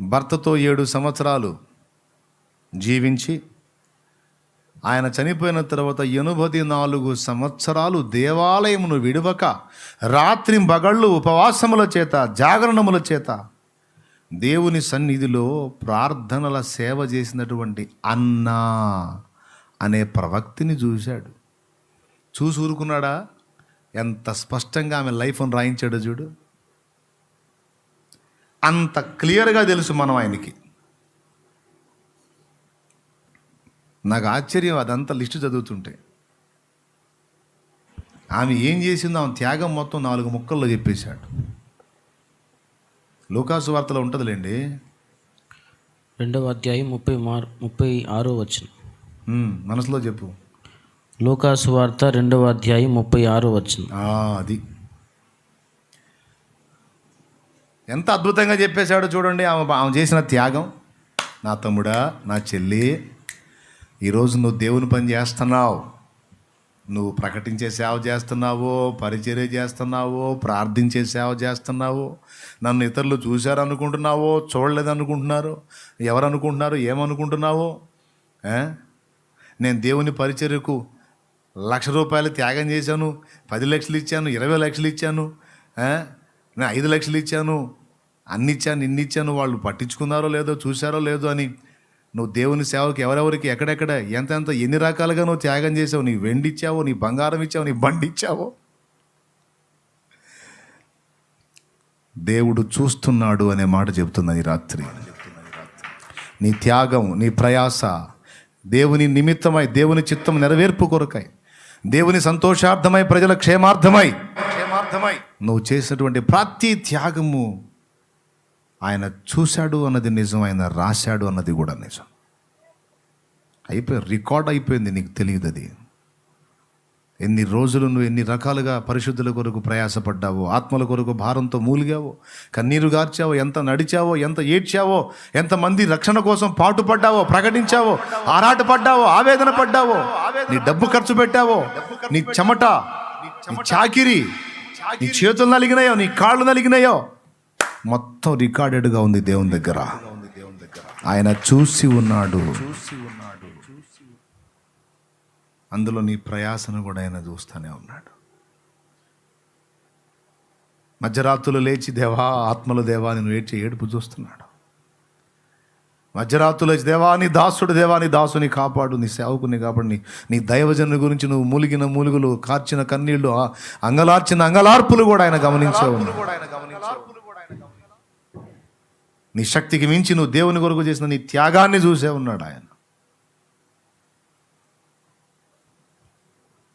భర్తతో ఏడు సంవత్సరాలు జీవించి ఆయన చనిపోయిన తర్వాత ఎనభై నాలుగు సంవత్సరాలు దేవాలయమును విడవక రాత్రి బగళ్ళు ఉపవాసముల చేత జాగరణముల చేత దేవుని సన్నిధిలో ప్రార్థనల సేవ చేసినటువంటి అన్నా అనే ప్రవక్తిని చూశాడు. చూసి ఊరుకున్నాడా ఎంత స్పష్టంగా ఆమె లైఫ్ను రాయించాడో చూడు. అంత క్లియర్గా తెలుసు మనం ఆయనకి. నాకు ఆశ్చర్యం అదంతా లిస్టు చదువుతుంటే. ఆమె ఏం చేసిందో ఆమె త్యాగం మొత్తం నాలుగు ముక్కల్లో చెప్పేశాడు. లోకాసు వార్తలో ఉంటుందిలేండి? రెండవ అధ్యాయం ముప్పై మార్ ముప్పై ఆరో వచ్చిన మనసులో చెప్పు. లోకాసు వార్త రెండవ అధ్యాయం ముప్పై ఆరో వచ్చిన అది. ఎంత అద్భుతంగా చెప్పేశాడో చూడండి. ఆమె ఆమె చేసిన త్యాగం. నా తమ్ముడా నా చెల్లి ఈరోజు నువ్వు దేవుని పని చేస్తున్నావు. నువ్వు ప్రకటించే సేవ చేస్తున్నావో పరిచర్య చేస్తున్నావో ప్రార్థించే సేవ చేస్తున్నావో. నన్ను ఇతరులు చూశారు అనుకుంటున్నావో చూడలేదనుకుంటున్నారు? ఎవరు అనుకుంటున్నారు ఏమనుకుంటున్నావో నేను దేవుని పరిచర్యకు లక్ష రూపాయలు త్యాగం చేశాను పది లక్షలు ఇచ్చాను ఇరవై లక్షలు ఇచ్చాను నేను ఐదు లక్షలు ఇచ్చాను అన్ని ఇచ్చాను ఇన్ని ఇచ్చాను వాళ్ళు పట్టించుకున్నారో లేదో చూశారో లేదో అని నువ్వు దేవుని సేవకి ఎవరెవరికి ఎక్కడెక్కడ ఎంతెంత ఎన్ని రకాలుగా నువ్వు త్యాగం చేసావు నీ వెండి ఇచ్చావో నీ బంగారం ఇచ్చావు నీ బండి ఇచ్చావో. దేవుడు చూస్తున్నాడు అనే మాట చెబుతున్నది రాత్రి. నీ త్యాగం నీ ప్రయాస దేవుని నిమిత్తమై దేవుని చిత్తం నెరవేర్పు కొరకై దేవుని సంతోషార్థమై ప్రజల క్షేమార్థమై అర్థమై నువ్వు చేసినటువంటి ప్రతి త్యాగము ఆయన చూశాడు అన్నది నిజం ఆయన రాశాడు అన్నది కూడా నిజం. అయిపోయి రికార్డ్ అయిపోయింది నీకు తెలియదు అది. ఎన్ని రోజులు నువ్వు ఎన్ని రకాలుగా పరిశుద్ధుల కొరకు ప్రయాసపడ్డావో ఆత్మల కొరకు భారంతో మూలిగావో కన్నీరు గార్చావో ఎంత నడిచావో ఎంత ఏడ్చావో ఎంతమంది రక్షణ కోసం పాటుపడ్డావో ప్రకటించావో ఆరాటపడ్డావో ఆవేదన పడ్డావో నీ డబ్బు ఖర్చు పెట్టావో నీ చెమట నీ చాకిరి నీ చేతులు నలిగినాయో నీ కాళ్ళు నలిగినాయో మొత్తం రికార్డెడ్గా ఉంది దేవుని దగ్గర. ఆయన చూసి ఉన్నాడు. అందులో నీ ప్రయాసను కూడా ఆయన చూస్తూనే ఉన్నాడు. మధ్యరాత్రులు లేచి దేవా ఆత్మలు దేవా నేను ఏడ్చి ఏడుపు చూస్తున్నాడు. మధ్యరాత్రులు లేచి దేవా నీ దాసుడు దేవా నీ దాసుని కాపాడు నీ సేవకుని కాపాడు నీ నీ దైవజను గురించి నువ్వు మూలిగిన మూలుగులు కార్చిన కన్నీళ్ళు అంగలార్చిన అంగలార్పులు కూడా ఆయన గమనించే నీ శక్తికి మించి నువ్వు దేవుని కొరకు చేసిన నీ త్యాగాన్ని చూసే ఉన్నాడు ఆయన.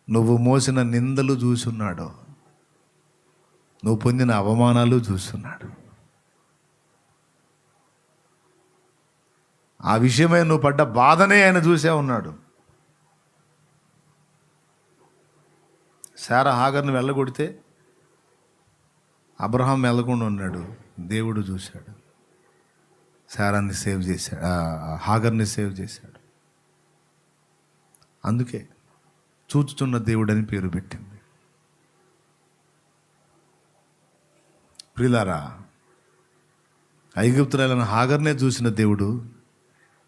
నువ్వు మోసిన నిందలు చూసున్నాడు నువ్వు పొందిన అవమానాలు చూస్తున్నాడు ఆ విషయమై నువ్వు పడ్డ బాధనే ఆయన చూసే ఉన్నాడు. శారా హాగర్ని వెళ్ళగొడితే అబ్రహాం వెళ్ళకుండా ఉన్నాడు. దేవుడు చూశాడు. శారాన్ని సేవ్ చేశాడు. హాగర్ని సేవ్ చేశాడు. అందుకే చూచుచున్న దేవుడని పేరు పెట్టింది. ప్రిలారా ఐగుప్తురాలను హాగర్నే చూసిన దేవుడు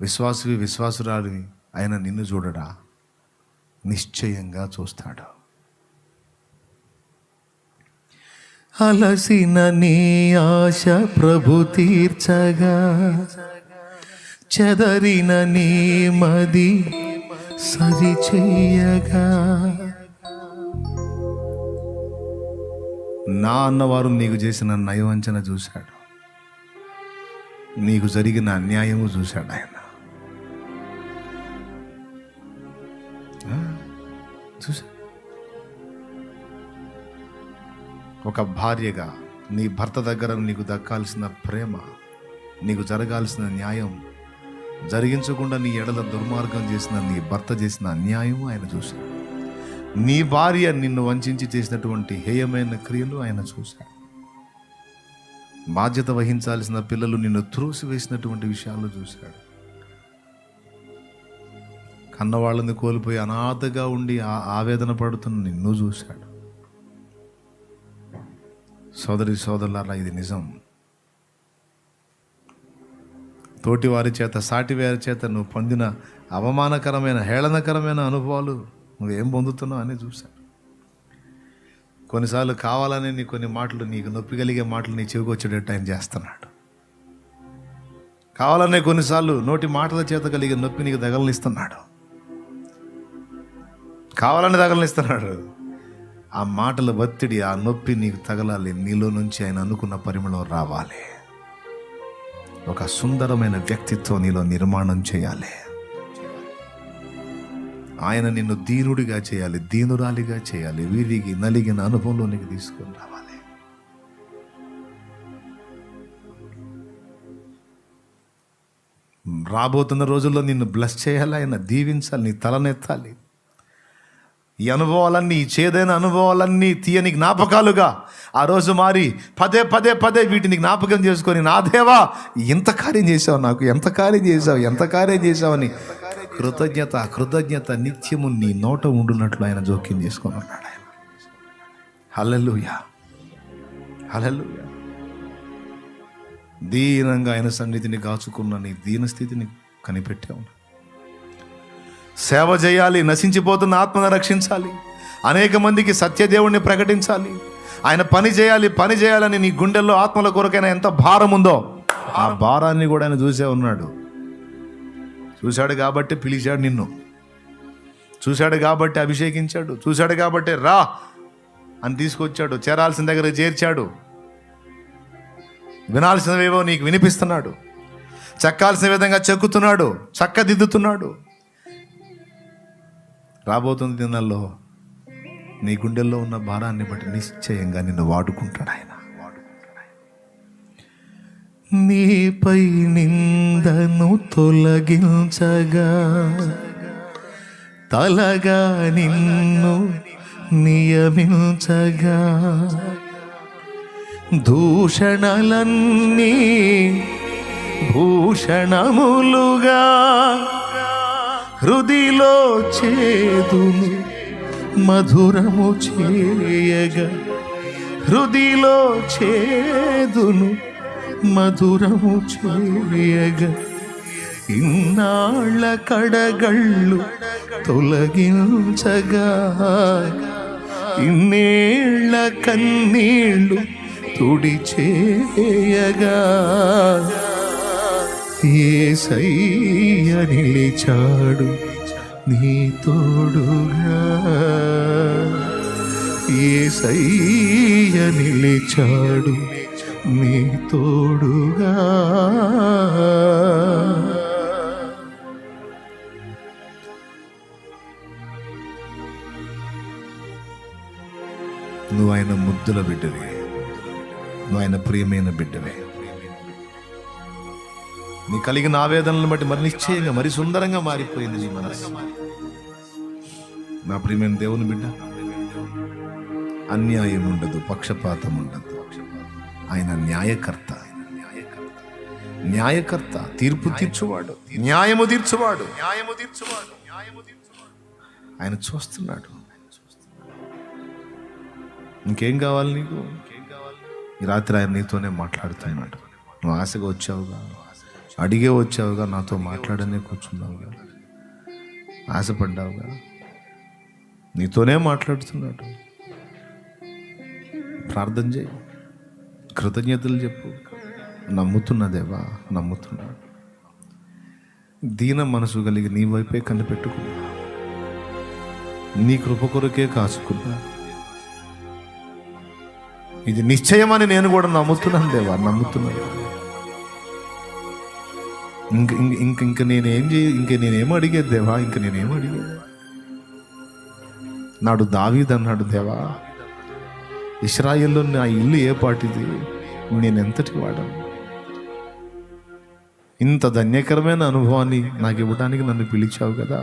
విశ్వాసవి విశ్వాసురాలివి ఆయన నిన్ను చూడడా? నిశ్చయంగా చూస్తాడు. అలసిన నీ ఆశ ప్రభు తీర్చగా చెదరిన నీ మది సరి చెయ్యగా నా అన్నవారు నీకు చేసిన నయవంచన చూశాడు. నీకు జరిగిన అన్యాయము చూశాడు ఆయన. చూసా ఒక భార్యగా నీ భర్త దగ్గర నీకు దక్కాల్సిన ప్రేమ నీకు జరగాల్సిన న్యాయం జరిగించకుండా నీ ఎడల దుర్మార్గం చేసిన నీ భర్త చేసిన అన్యాయం ఆయన చూశాడు. నీ భార్య నిన్ను వంచి చేసినటువంటి హేయమైన క్రియలు ఆయన చూశాడు. బాధ్యత వహించాల్సిన పిల్లలు నిన్ను త్రూసి వేసినటువంటి విషయాలు చూశాడు. కన్నవాళ్ళని కోల్పోయి అనాథగా ఉండి ఆ- ఆవేదన పడుతున్న నిన్ను చూశాడు. సోదరి సోదరులారా ఇది నిజం. తోటి వారి చేత సాటి వారి చేత నువ్వు పొందిన అవమానకరమైన హేళనకరమైన అనుభవాలు నువ్వేం పొందుతున్నావు అని చూశాడు. కొన్నిసార్లు కావాలని నీ కొన్ని మాటలు నీకు నొప్పి కలిగే మాటలు నీ చెవికొచ్చేటట్టు ఆయన చేస్తున్నాడు. కావాలనే కొన్నిసార్లు నోటి మాటల చేత కలిగే నొప్పి నీకు తగలనిస్తున్నాడు. కావాలని తగలనిస్తున్నాడు. ఆ మాటల ఒత్తిడి ఆ నొప్పి నీకు తగలాలి. నీలో నుంచి ఆయన అనుకున్న పరిమళం రావాలి. ఒక సుందరమైన వ్యక్తిత్వం నీలో నిర్మాణం చేయాలి. ఆయన నిన్ను దీనుడిగా చేయాలి దీనురాలిగా చేయాలి వీరికి నలిగిన అనుభవంలోనికి తీసుకొని రావాలి. రాబోతున్న రోజుల్లో నిన్ను బ్లెస్ చేయాలి ఆయన దీవించాలి నీ తలనెత్తాలి. ఈ అనుభవాలన్నీ ఈ చేదైన అనుభవాలన్నీ తీయని జ్ఞాపకాలుగా ఆ రోజు మారి పదే పదే పదే వీటిని జ్ఞాపకం చేసుకొని నా దేవా ఎంత కార్యం చేసావు నాకు ఎంత కార్యం చేసావు ఎంత కార్యం చేసావని కృతజ్ఞత కృతజ్ఞత నిత్యము నీ నోట ఉండునట్లు ఆయన జోక్యం చేసుకొని ఉన్నాడు ఆయన. హలలుయా హల్లెలూయా. దీనంగా ఆయన సన్నిధిని కాచుకున్న నీ దీన స్థితిని కనిపెట్టావు. సేవ చేయాలి నశించిపోతున్న ఆత్మను రక్షించాలి. అనేక మందికి సత్యదేవుణ్ణి ప్రకటించాలి. ఆయన పని చేయాలి పని చేయాలని నీ గుండెల్లో ఆత్మల కొరకైనా ఎంత భారం ఉందో ఆ భారాన్ని కూడా ఆయన చూసే ఉన్నాడు. చూశాడు కాబట్టి పిలిచాడు నిన్ను. చూశాడు కాబట్టి అభిషేకించాడు. చూశాడు కాబట్టి రా అని తీసుకొచ్చాడు. చేరాల్సిన దగ్గర చేర్చాడు. వినాల్సినవేవో నీకు వినిపిస్తున్నాడు. చెక్కాల్సిన విధంగా చెక్కుతున్నాడు. చక్కదిద్దుతున్నాడు. రాబోతున్న దినాల్లో నీ గుండెల్లో ఉన్న భారాన్ని బట్టి నిశ్చయంగా నిన్ను వాడుకుంటాడు ఆయన. నీపై నిందను తొలగించగా తలగా నిన్ను నియమించగా దూషణలన్నీ భూషణములుగా హృదిలో చేదులు మధురము చేయగా హృదిలో చేదును మధురము చేయగా ఇన్నాళ్ళ కడగళ్ళు తొలగించగా ఇన్నేళ్ళ కన్నీళ్ళు తుడిచేయగా. చేయగా ఏసయ్య నిలిచాడు నీ తోడుగా. ఏసయ్య నిలిచాడు నీ తోడుగా. నువ్వు ఆయన ముద్దుల బిడ్డవే. నువ్వు ఆయన ప్రియమైన బిడ్డవే. నీ కలిగిన ఆవేదనలను బట్టి మరి నిశ్చయంగా మరి సుందరంగా మారిపోయింది నీ మనసు నా ప్రియమైన దేవుని బిడ్డ అన్యాయం ఉండదు పక్షపాతం ఉండదు. ఆయన న్యాయకర్త. న్యాయకర్త తీర్పు తీర్చువాడు న్యాయము తీర్చువాడు. న్యాయము తీర్చువాడు న్యాయము తీర్చువాడు ఆయన చూస్తున్నాడు. ఇంకేం కావాలి నీకు? రాత్రి ఆయన నీతోనే మాట్లాడుతున్నాడు. నువ్వు ఆశగా వచ్చావుగా? అడిగే వచ్చావుగా నాతో మాట్లాడనే కూర్చున్నావుగా. ఆశపడ్డావుగా. నీతోనే మాట్లాడుతున్నాడు. ప్రార్థన చేయి. కృతజ్ఞతలు చెప్పు. నమ్ముతున్నదేవా నమ్ముతున్నాడు. దీన మనసు కలిగి నీ వైపే కనిపెట్టుకున్నా. నీ కృప కొరకే కాచుకున్నా. ఇది నిశ్చయమని నేను కూడా నమ్ముతున్నాను దేవా నమ్ముతున్నాను. ఇంక ఇంక ఇంక నేనేం చే ఇంక నేనేం అడిగేది దేవా? ఇంక నేనేం అడిగేది? నాడు దావీద్ అన్నాడు దేవా ఇస్రాయిల్లో నా ఇల్లు ఏ పాటిది? నేను ఎంతటి వాడాను? ఇంత ధన్యకరమైన అనుభవాన్ని నాకు ఇవ్వడానికి నన్ను పిలిచావు కదా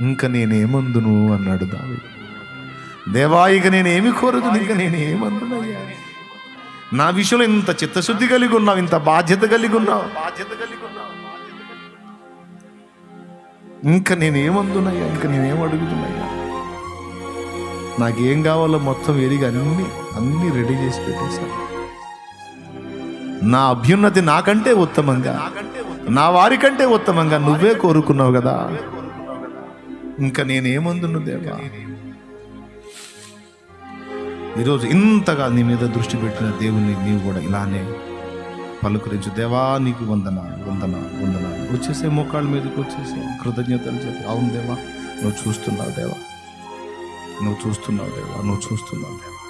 ఇంకా నేనేమందును? అన్నాడు దావి దేవా ఇక నేనేమి కోరదు? ఇంకా నేనేమందునయ్యా? నా విషయంలో ఇంత చిత్తశుద్ధి కలిగి ఉన్నావు ఇంత బాధ్యత కలిగి ఉన్నావు. బాధ్యత కలిగి ఉన్నావు ఇంకా నేనేమందున్నాయా ఇంకా నేనేం అడుగుతున్నాయా నాకేం కావాలో మొత్తం ఎరిగి అన్ని అన్ని రెడీ చేసి పెట్టేశాను. నా అభ్యున్నతి నాకంటే ఉత్తమంగా నా వారికంటే ఉత్తమంగా నువ్వే కోరుకున్నావు కదా? ఇంకా నేనేమందును దేవా? ఈరోజు ఇంతగా నీ మీద దృష్టి పెట్టిన దేవుని నీవు కూడా ఇలానే పలుకరించు. దేవా నీకు వందన వందన వందన వచ్చేసే మోకాళ్ళ మీదకి వచ్చేసే కృతజ్ఞతలు చెప్పి అవును దేవా నువ్వు చూస్తున్నావు దేవా. నువ్వు చూస్తున్నావు దేవా నువ్వు చూస్తున్నావు దేవా.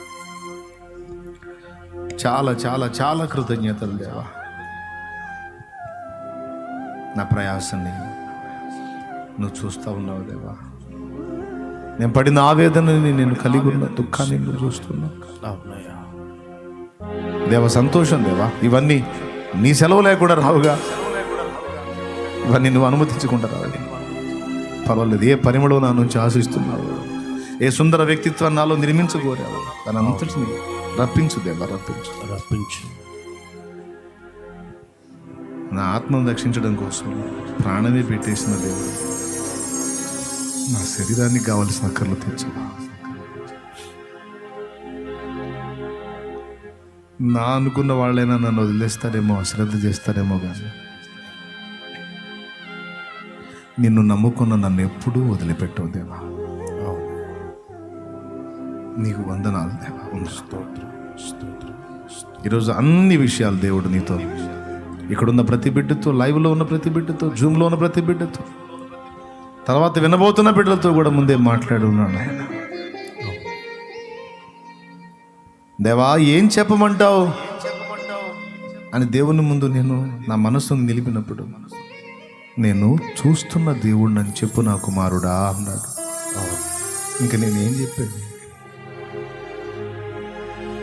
చాలా చాలా చాలా కృతజ్ఞతలు దేవా. నా ప్రయాసాన్ని నువ్వు చూస్తూ ఉన్నావు దేవా. నేను పడిన ఆవేదనని నేను కలిగి ఉన్న దుఃఖాన్ని నువ్వు అవునయ్యా దేవ సంతోషం దేవా. ఇవన్నీ నీ సెలవు లేకుండా రావుగా. ఇవన్నీ నువ్వు అనుమతించకుండా రావాలి పర్వాలేదు ఏ పరిమళం నా నుంచి ఆశిస్తున్నావు? ఏ సుందర వ్యక్తిత్వాన్ని నాలో నిర్మించుకోరావు దాని అంతటిని రప్పించు దేవా రప్పించు. రప్పించు. నా ఆత్మను రక్షించడం కోసం ప్రాణమే పెట్టేసిన దేవుడు నా శరీరానికి కావలసిన కళ్ళు తెచ్చవా నా అనుకున్న వాళ్ళైనా నన్ను వదిలేస్తారేమో అశ్రద్ధ చేస్తారేమో కానీ నిన్ను నమ్ముకున్న నన్ను ఎప్పుడూ వదిలిపెట్టవు దేవా. నీకు వందనాలు దేవా. ఈరోజు అన్ని విషయాలు దేవుడు నీతో. ఇక్కడున్న ప్రతి బిడ్డతో లైవ్లో ఉన్న ప్రతి బిడ్డతో జూమ్లో ఉన్న ప్రతి బిడ్డతో తర్వాత వినబోతున్న బిడ్డలతో కూడా ముందే మాట్లాడున్నాడు ఆయన దేవా ఏం చెప్పమంటావు? అని దేవుని ముందు నేను నా మనసును నిలిపినప్పుడు నేను చూస్తున్న దేవుడిని అని చెప్పు నా కుమారుడా అన్నాడు. ఇంకా నేనేం చెప్పాను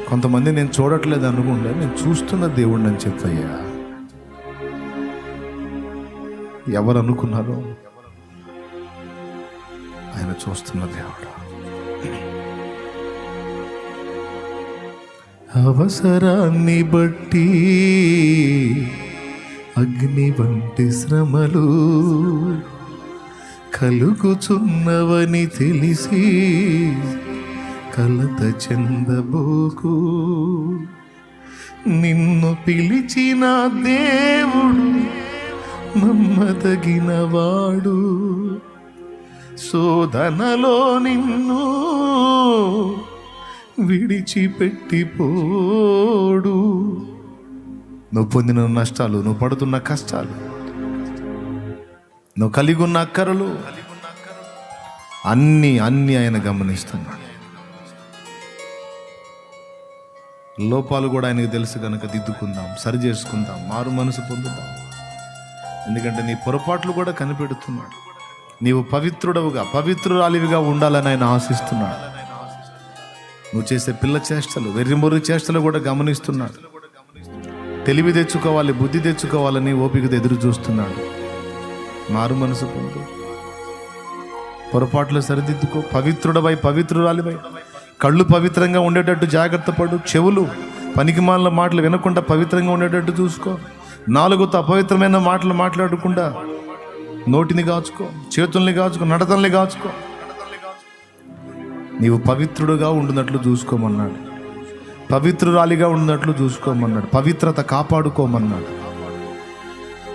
కొంతమంది నేను చూడట్లేదు అనుకుంటే నేను చూస్తున్న దేవుడిని అని చెప్పయ్యా. ఎవరు అనుకున్నారో ఆయన చూస్తున్న దేవుడు. అవసరాన్ని బట్టి అగ్ని వంటి శ్రమలు కలుగుచున్నవని తెలిసి కలత చెందబోకు. నిన్ను పిలిచిన దేవుడు నమ్మదగినవాడు. శోధనలో నిన్ను విడిచిపెట్టిపోడు. నువ్వు పొందిన నష్టాలు నువ్వు పడుతున్న కష్టాలు నువ్వు కలిగి ఉన్న అక్కరలు అన్నీ అన్నీ ఆయన గమనిస్తున్నాడు. లోపాలు కూడా ఆయనకు తెలుసు కనుక దిద్దుకుందాం సరి చేసుకుందాం మారు మనసు పొందుతాం ఎందుకంటే నీ పొరపాట్లు కూడా కనిపెడుతున్నాడు. నీవు పవిత్రుడవుగా పవిత్రురాలివిగా ఉండాలని ఆయన ఆశిస్తున్నాడు. నువ్వు చేసే పిల్ల చేష్టలు వెర్రిమొర్రి చేష్టలు కూడా గమనిస్తున్నాడు. తెలివి తెచ్చుకోవాలి బుద్ధి తెచ్చుకోవాలని ఓపికతో ఎదురు చూస్తున్నాడు. మారు మనసు పొందు. పొరపాట్లు సరిదిద్దుకో పవిత్రుడవై పవిత్రురాలివై. కళ్ళు పవిత్రంగా ఉండేటట్టు జాగ్రత్త పడు. చెవులు పనికిమాలిన మాటలు వినకుండా పవిత్రంగా ఉండేటట్టు చూసుకో. నాలుగుతో అపవిత్రమైన మాటలు మాట్లాడకుండా నోటిని కాచుకో చేతుల్ని కాచుకో నడతల్ని కాచుకో. నీవు పవిత్రుడుగా ఉండినట్లు చూసుకోమన్నాడు. పవిత్రురాలిగా ఉన్నట్లు చూసుకోమన్నాడు. పవిత్రత కాపాడుకోమన్నాడు.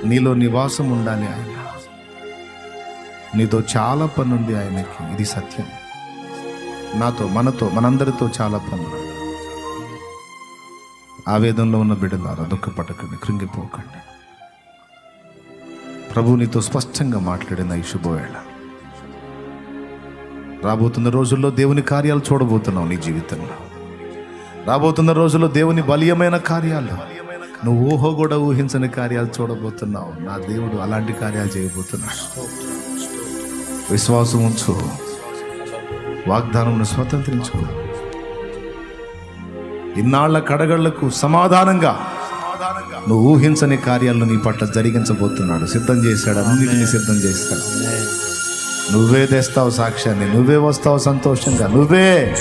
నీలో నివాసం ఉండాలి ఆయన. నీతో చాలా పని ఉంది ఆయనకి. ఇది సత్యం. నాతో మనతో మనందరితో చాలా పని ఆవేదనలో ఉన్న బిడ్డలారా దుఃఖపడకండి కృంగిపోకండి. ప్రభు నీతో స్పష్టంగా మాట్లాడిన ఈ శుభవేళ. రాబోతున్న రోజుల్లో దేవుని కార్యాలు చూడబోతున్నావు నీ జీవితంలో. రాబోతున్న రోజుల్లో దేవుని బలీయమైన కార్యాలు. నువ్వు ఊహో కూడా ఊహించని కార్యాలు చూడబోతున్నావు. నా దేవుడు అలాంటి కార్యాలు చేయబోతున్నాడు. విశ్వాసం ఉంచు. వాగ్దానం స్వతంత్రించుకో ఇన్నాళ్ళ కడగళ్ళకు సమాధానంగా నువ్వు ఊహించని కార్యాలను నీ పట్ల జరిగించబోతున్నాడు. సిద్ధం చేశాడు. అన్నిటినీ సిద్ధం చేశాడు నువ్వే తెస్తావు సాక్ష్యాన్ని. నువ్వే వస్తావు సంతోషంగా. నువ్వే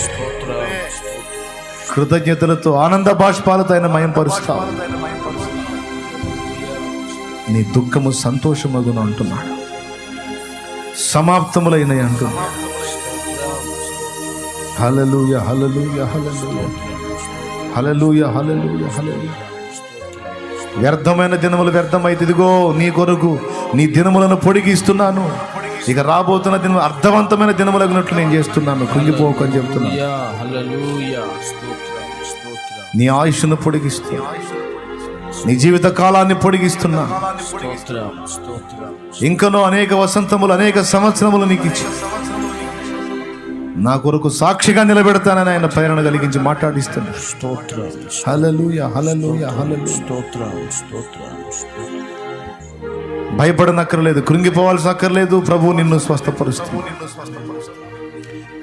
కృతజ్ఞతలతో ఆనంద బాష్పాలతో ఆయన మయంపరుస్తావు. నీ దుఃఖము సంతోషమగును అంటున్నాడు. సమాప్తములైన అంటున్నాడు. హలలుయ హలలుయ హలలుయ హలలుయ హలలుయ హలలుయ వ్యర్థమైన దినములు వ్యర్థమైతే ఇదిగో నీ కొరకు నీ దినములను పొడిగిస్తున్నాను. ఇక రాబోతున్న దినం అర్థవంతమైన దినములగినట్లు నేను చేస్తున్నాను. కుంగిపోకు అని చెప్తున్నాను. నీ ఆయుష్ను పొడిగిస్తూ నీ జీవిత కాలాన్ని పొడిగిస్తున్నా. ఇంకనో అనేక వసంతములు అనేక సంవత్సరములు నీకు ఇచ్చి నా కొరకు సాక్షిగా నిలబెడతానని ఆయన ప్రేరణ కలిగించి మాట్లాడిస్తున్నా స్తోత్రం హలలుయ హలలుయ హలలు స్తోత్రం స్తోత్రం. భయపడనక్కర్లేదు కృంగిపోవాల్సిన అక్కర్లేదు. ప్రభు నిన్ను స్వస్థపరుస్తుంది.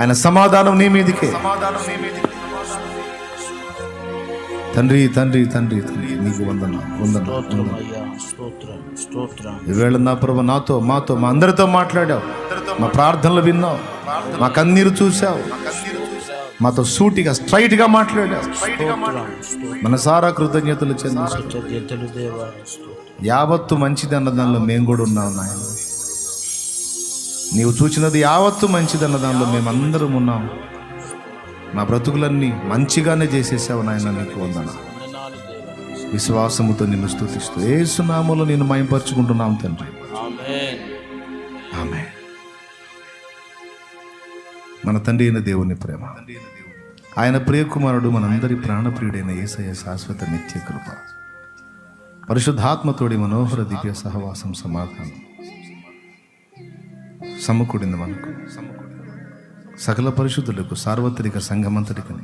ఆయన సమాధానం నీ మీదికే. తండ్రి తండ్రి తండ్రి తండ్రి నీకు వందన ఈవేళ నా ప్రభు నాతో మాతో మా అందరితో మాట్లాడావు. మా ప్రార్థనలు విన్నావు. మా కన్నీరు చూసావు మాతో సూటిగా స్ట్రైట్గా మాట్లాడావు. మన సారా కృతజ్ఞతలు చెందించు యావత్తు మంచిది అన్న దానిలో మేము కూడా ఉన్నాం నాయన. నీవు చూచినది యావత్తు మంచిదన్న దానిలో మేమందరం ఉన్నాం. మా బ్రతుకులన్నీ మంచిగానే చేసేసావు నాయన నీకు వందన విశ్వాసముతో నిన్ను స్థుతిస్తూ ఏసునామలో నేను మయంపరుచుకుంటున్నాం తండ్రి. మన తండ్రి అయిన దేవుని ప్రేమ. ఆయన ప్రియకుమారుడు మనందరి ప్రాణప్రియుడైన ఏసయ శాశ్వత నిత్య కృప. పరిశుద్ధాత్మతోడి మనోహర దివ్య సహవాసం సమాధానం. సమకూడింది మనకు. సకల పరిశుద్ధులకు సార్వత్రిక సంఘమంతటికి.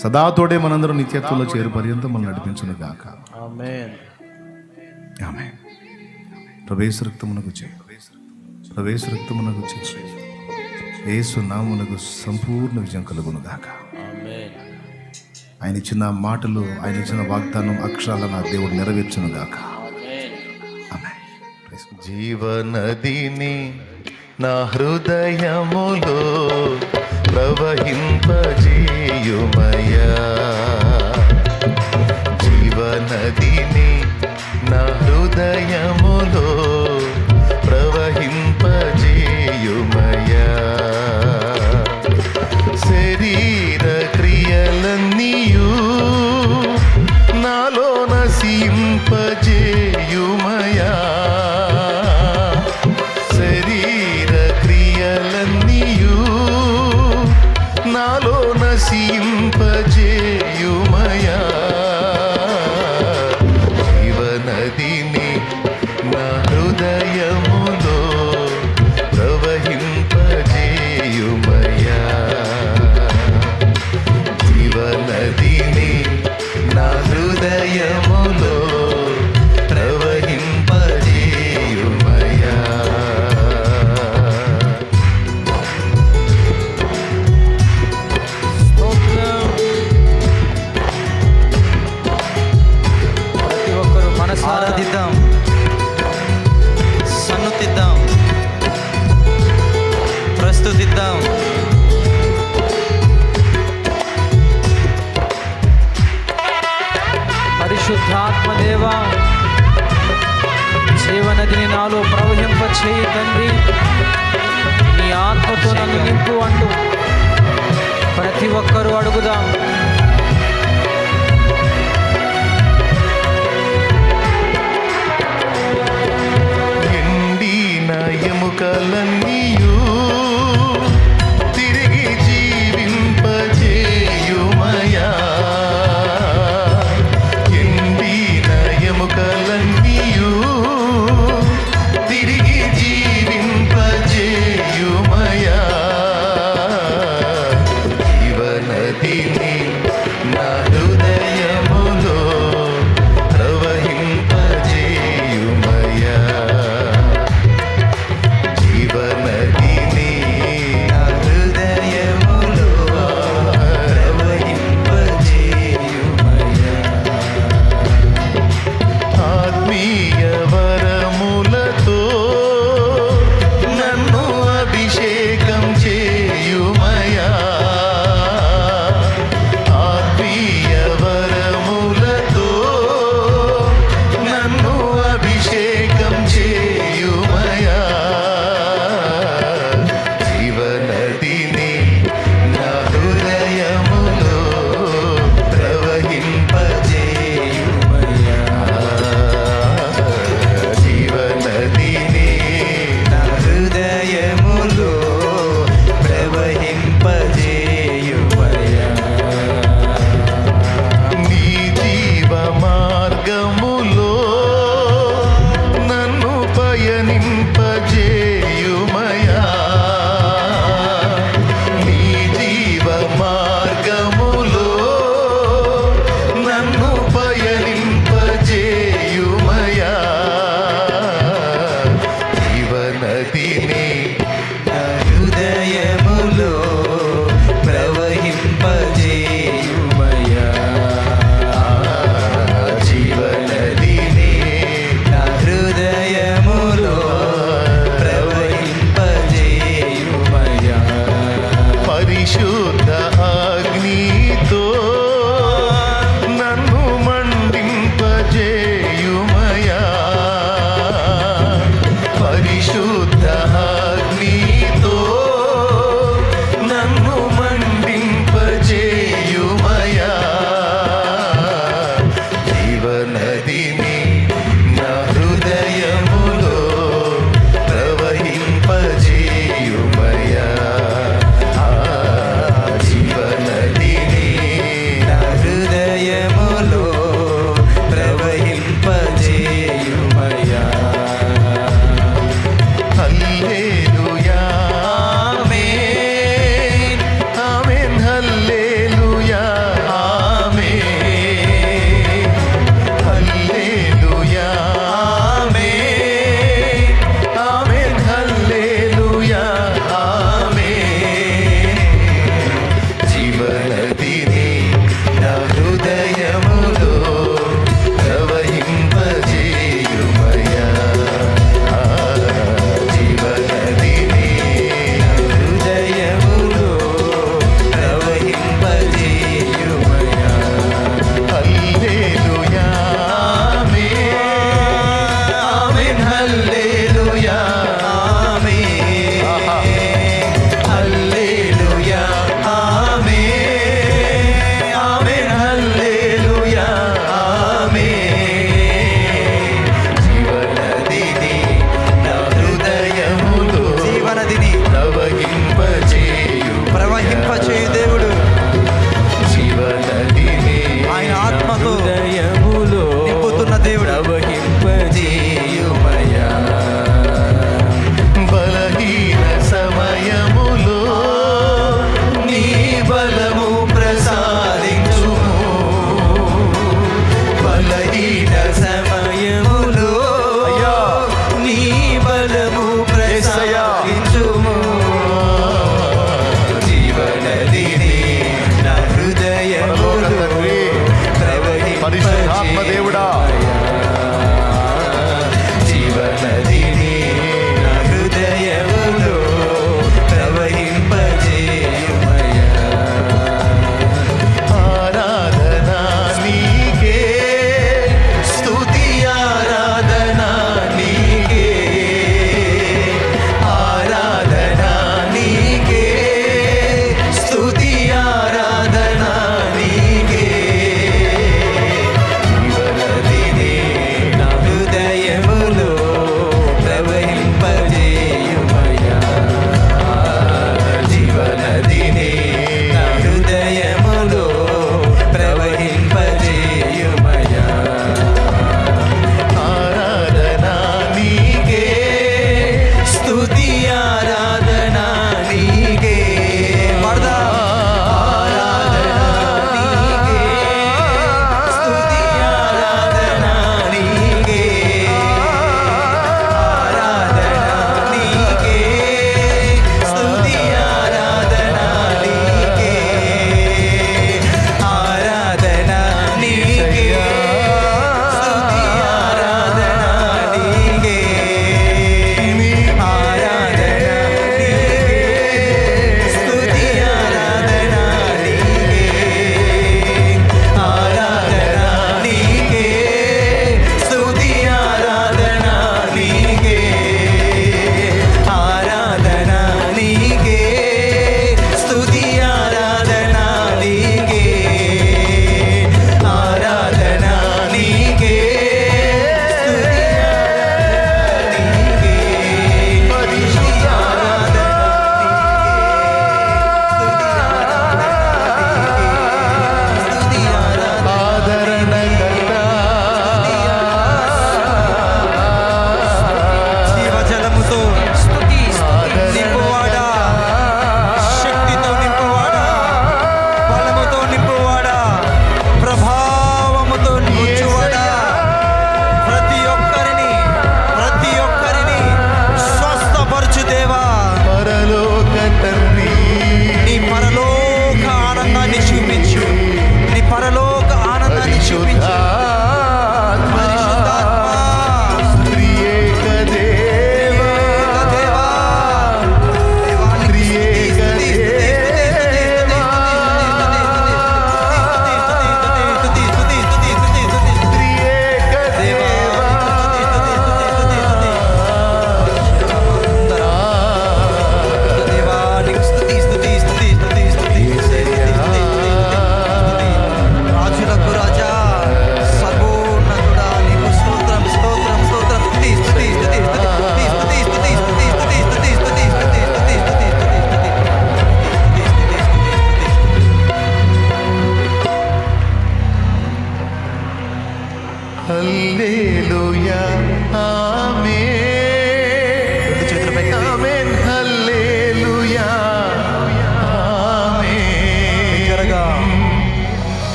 సదాతోడే మనందరం నిత్యత్వంలో చేరు పర్యంతం మనం నడిపించును గాక. ప్రవేశ రక్తమునకు చేయి ప్రవేశ రక్తమునకు చేయి ఏసు నామునకు సంపూర్ణ విజయం కలుగును గాక ఆమేన్. ఆయన ఇచ్చిన మాటలు ఆయన ఇచ్చిన వాగ్దానం అక్షరాల నా దేవుడు నెరవేర్చును గాక ఆమేన్. ఆమె జీవనదిని నా హృదయములో ప్రవహింపజేయుమయా జీవనదిని నా హృదయములో ప్రతి ఒక్కరూ అడుగుదాం. ఎండిన ఎముకలన్నీయు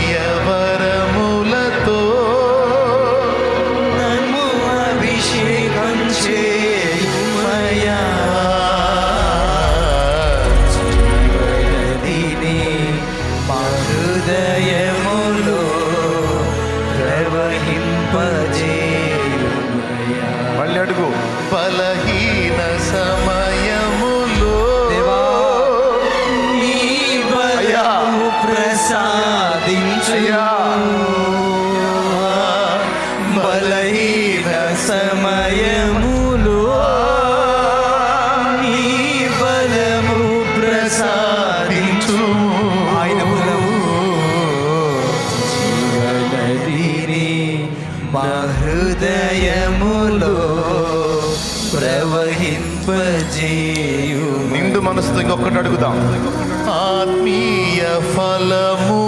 ever ఇంకొకటి అడుగుదాం. ఆత్మీయ ఫలము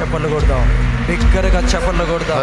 చెప్పలు కొడదాం. బిగ్గరగా చెప్పలు కొడదాం.